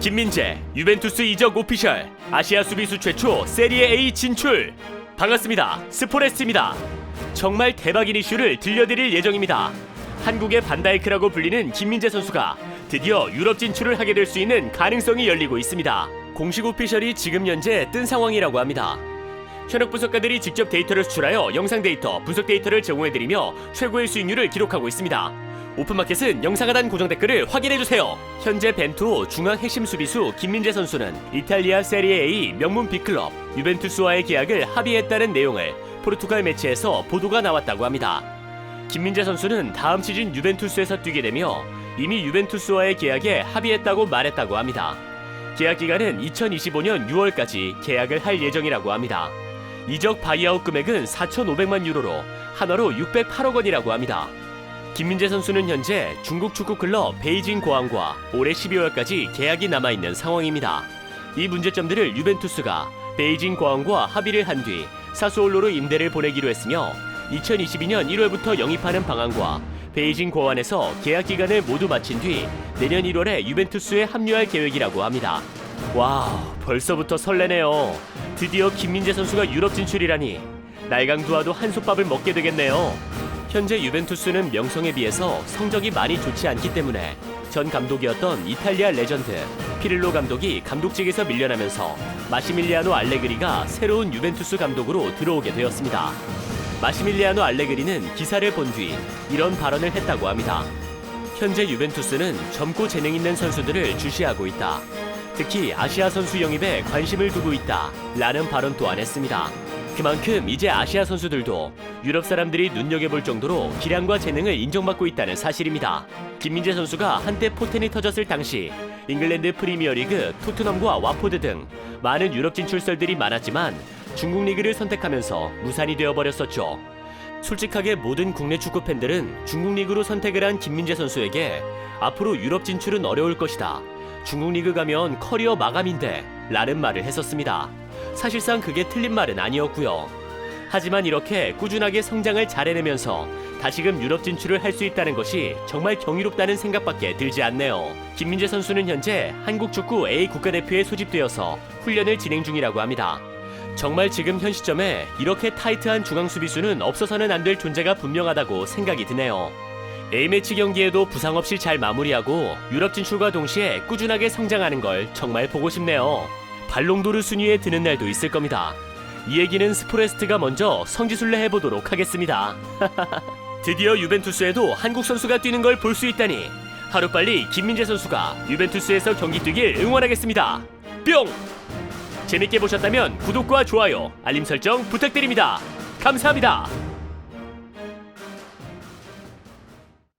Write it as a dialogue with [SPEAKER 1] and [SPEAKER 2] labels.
[SPEAKER 1] 김민재, 유벤투스 이적 오피셜, 아시아 수비수 최초 세리에 A 진출. 반갑습니다. 스포레스입니다. 정말 대박인 이슈를 들려드릴 예정입니다. 한국의 반다이크라고 불리는 김민재 선수가 드디어 유럽 진출을 하게 될 수 있는 가능성이 열리고 있습니다. 공식 오피셜이 지금 현재 뜬 상황이라고 합니다. 현역 분석가들이 직접 데이터를 수출하여 영상 데이터, 분석 데이터를 제공해드리며 최고의 수익률을 기록하고 있습니다. 오픈마켓은 영상 하단 고정 댓글을 확인해주세요. 현재 벤투 중앙 핵심 수비수 김민재 선수는 이탈리아 세리에 A 명문 B클럽 유벤투스와의 계약을 합의했다는 내용을 포르투갈 매체에서 보도가 나왔다고 합니다. 김민재 선수는 다음 시즌 유벤투스에서 뛰게 되며 이미 유벤투스와의 계약에 합의했다고 말했다고 합니다. 계약 기간은 2025년 6월까지 계약을 할 예정이라고 합니다. 이적 바이아웃 금액은 4,500만 유로로 한화로 608억 원이라고 합니다. 김민재 선수는 현재 중국 축구 클럽 베이징 고항과 올해 12월까지 계약이 남아 있는 상황입니다. 이 문제점들을 유벤투스가 베이징 고항과 합의를 한 뒤 사수올로로 임대를 보내기로 했으며 2022년 1월부터 영입하는 방안과 베이징 고안에서 계약 기간을 모두 마친 뒤 내년 1월에 유벤투스에 합류할 계획이라고 합니다. 와, 벌써부터 설레네요. 드디어 김민재 선수가 유럽 진출이라니 날강도와도 한솥밥을 먹게 되겠네요. 현재 유벤투스는 명성에 비해서 성적이 많이 좋지 않기 때문에 전 감독이었던 이탈리아 레전드 피를로 감독이 감독직에서 밀려나면서 마시밀리아노 알레그리가 새로운 유벤투스 감독으로 들어오게 되었습니다. 마시밀리아노 알레그리는 기사를 본 뒤 이런 발언을 했다고 합니다. 현재 유벤투스는 젊고 재능 있는 선수들을 주시하고 있다. 특히 아시아 선수 영입에 관심을 두고 있다. 라는 발언 또한 했습니다. 그만큼 이제 아시아 선수들도 유럽 사람들이 눈여겨볼 정도로 기량과 재능을 인정받고 있다는 사실입니다. 김민재 선수가 한때 포텐이 터졌을 당시 잉글랜드 프리미어리그 토트넘과 와포드 등 많은 유럽 진출설들이 많았지만 중국 리그를 선택하면서 무산이 되어버렸었죠. 솔직하게 모든 국내 축구 팬들은 중국 리그로 선택을 한 김민재 선수에게 앞으로 유럽 진출은 어려울 것이다. 중국 리그 가면 커리어 마감인데 라는 말을 했었습니다. 사실상 그게 틀린 말은 아니었고요. 하지만 이렇게 꾸준하게 성장을 잘 해내면서 다시금 유럽 진출을 할 수 있다는 것이 정말 경이롭다는 생각밖에 들지 않네요. 김민재 선수는 현재 한국 축구 A 국가대표에 소집되어서 훈련을 진행 중이라고 합니다. 정말 지금 현 시점에 이렇게 타이트한 중앙 수비수는 없어서는 안 될 존재가 분명하다고 생각이 드네요. A매치 경기에도 부상 없이 잘 마무리하고 유럽 진출과 동시에 꾸준하게 성장하는 걸 정말 보고 싶네요. 발롱도르 순위에 드는 날도 있을 겁니다. 이 얘기는 스포레스트가 먼저 성지순례 해보도록 하겠습니다. 드디어 유벤투스에도 한국 선수가 뛰는 걸 볼 수 있다니 하루빨리 김민재 선수가 유벤투스에서 경기 뛰길 응원하겠습니다. 뿅! 재밌게 보셨다면 구독과 좋아요, 알림 설정 부탁드립니다. 감사합니다.